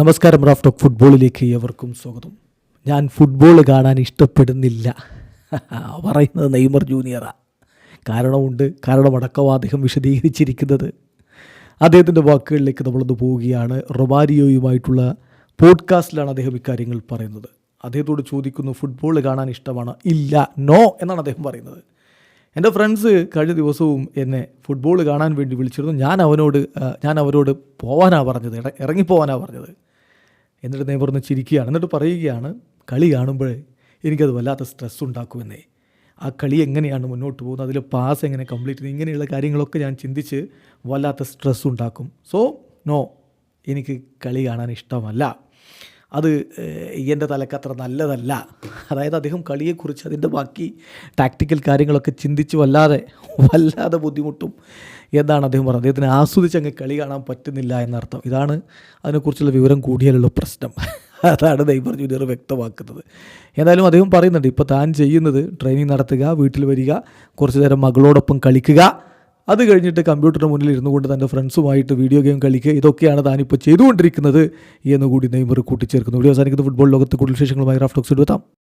നമസ്കാരം Raf talk ഫുട്ബോളിലേക്ക് എവർക്കും സ്വാഗതം. ഞാൻ ഫുട്ബോൾ കാണാൻ ഇഷ്ടപ്പെടുന്നില്ല. പറയുന്നത് നെയ്മർ ജൂനിയറാണ് കാരണമുണ്ട് കാരണമടക്കം അദ്ദേഹം വിശദീകരിച്ചിരിക്കുന്നത്. അദ്ദേഹത്തിന്റെ വാക്കുകളിലേക്ക് നമ്മളൊന്ന് പോവുകയാണ്. റൊമാരിയോയുമായിട്ടുള്ള പോഡ്കാസ്റ്റിലാണ് അദ്ദേഹം ഇക്കാര്യങ്ങൾ പറയുന്നത്. അദ്ദേഹത്തോട് ചോദിക്കുന്നു ഫുട്ബോൾ കാണാൻ ഇഷ്ടമാണ്? ഇല്ല നോ എന്നാണ് അദ്ദേഹം പറയുന്നത്. എന്റെ ഫ്രണ്ട്സ് കഴിഞ്ഞ ദിവസവും എന്നെ ഫുട്ബോൾ കാണാൻ വേണ്ടി വിളിച്ചിരുന്നു. ഞാൻ അവനോട് ഞാൻ അവരോട് പോവാനാണ് പറഞ്ഞത് ഇറങ്ങിപ്പോവാനാണ് പറഞ്ഞത്. എന്നിട്ട് ഒന്ന് ചിരിക്കുകയാണ്. എന്നിട്ട് പറയുകയാണ് കളി കാണുമ്പോൾ എനിക്കത് വല്ലാത്ത സ്ട്രെസ് ഉണ്ടാക്കുമെന്നേ. ആ കളി എങ്ങനെയാണ് മുന്നോട്ട് പോകുന്നത്? അതിൽ പാസ് എങ്ങനെ കംപ്ലീറ്റ് ചെയ്യുന്നത്? ഇങ്ങനെയുള്ള കാര്യങ്ങളൊക്കെ ഞാൻ ചിന്തിച്ച് വല്ലാത്ത സ്ട്രെസ് ഉണ്ടാക്കും. സോ നോ എനിക്ക് കളി കാണാൻ ഇഷ്ടമല്ല. അത് എന്റെ തലക്കത്ര നല്ലതല്ല. അതായത് അദ്ദേഹം കളിയെക്കുറിച്ച് അതിന്റെ ബാക്കി ടാക്ടിക്കൽ കാര്യങ്ങളൊക്കെ ചിന്തിച്ച് വല്ലാതെ വല്ലാതെ ബുദ്ധിമുട്ടും എന്നാണ് അദ്ദേഹം പറഞ്ഞത്. അദ്ദേഹത്തിന് ആസ്വദിച്ച് അങ്ങ് കളി കാണാൻ പറ്റുന്നില്ല എന്നർത്ഥം. ഇതാണ് അതിനെക്കുറിച്ചുള്ള വിവരം കൂടിയാലുള്ള പ്രശ്നം. അതാണ് നെയ്മർ ജൂനിയർ വ്യക്തമാക്കുന്നത്. എന്തായാലും അദ്ദേഹം പറയുന്നുണ്ട് ഇപ്പോൾ താൻ ചെയ്യുന്നത് ട്രെയിനിങ് നടത്തുക വീട്ടിൽ വരിക കുറച്ച് നേരം മകളോടൊപ്പം കളിക്കുക. അത് കഴിഞ്ഞിട്ട് കമ്പ്യൂട്ടറിന് മുന്നിൽ ഇരുന്നു കൊണ്ട് തന്റെ ഫ്രണ്ട്സുമായിട്ട് വീഡിയോ ഗെയിം കളിക്കുക. ഇതൊക്കെയാണ് താനിപ്പോൾ ചെയ്തുകൊണ്ടിരിക്കുന്നത് എന്ന് കൂടി നെയ്മർ കൂട്ടിച്ചേർക്കുന്നു. വീഡിയോ അവസാനിക്കുന്ന. ഫുട്ബോൾ ലോകത്ത് കൂടുതൽ വിശേഷങ്ങളുമായി റാഫ്റ്റോക്സ് എടുത്താം